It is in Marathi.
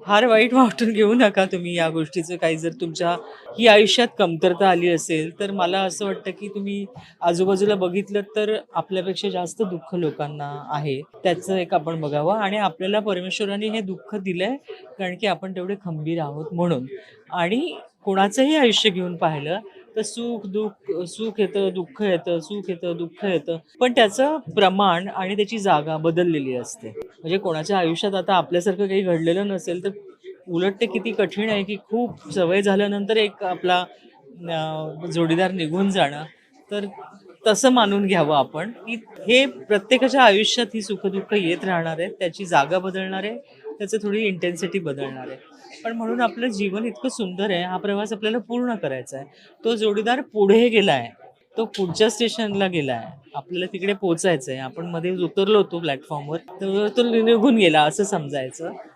फार वाईट वाटून घेऊ नका तुम्ही या गोष्टीचं. काही जर तुमच्या ही आयुष्यात कमतरता आली असेल तर मला असं वाटतं की तुम्ही आजूबाजूला बघितलं तर आपल्यापेक्षा जास्त दुःख लोकांना आहे. त्याचं एक आपण बघावं आणि आपल्याला परमेश्वराने हे दुःख दिलंय कारण की आपण तेवढे खंबीर आहोत म्हणून. आणि कोणाचंही आयुष्य घेऊन पाहिलं तर सुख दुःख सुख येतं दुःख येतं सुख येतं दुःख येतं. पण त्याचं प्रमाण आणि त्याची जागा बदललेली असते. म्हणजे कोणाच्या आयुष्यात आता आपल्यासारखं काही घडलेलं नसेल तर उलट ते किती कठीण आहे की खूप सवय झाल्यानंतर एक आपला जोडीदार निघून जाणं. तर तसं मानून घ्यावं आपण. की हे प्रत्येकाच्या आयुष्यात ही सुखदुःख येत राहणार आहे त्याची जागा बदलणार आहे त्याचं थोडी इंटेन्सिटी बदलणार आहे. पण म्हणून आपलं जीवन इतकं सुंदर आहे हा प्रवास आपल्याला पूर्ण करायचा आहे. तो जोडीदार पुढे गेला आहे तो पुढच्या स्टेशनला गेला आहे आपल्याला तिकडे पोचायचं आहे आपण मध्ये उतरलो होतो प्लॅटफॉर्मवर तर तो निघून गेला असं समजायचं.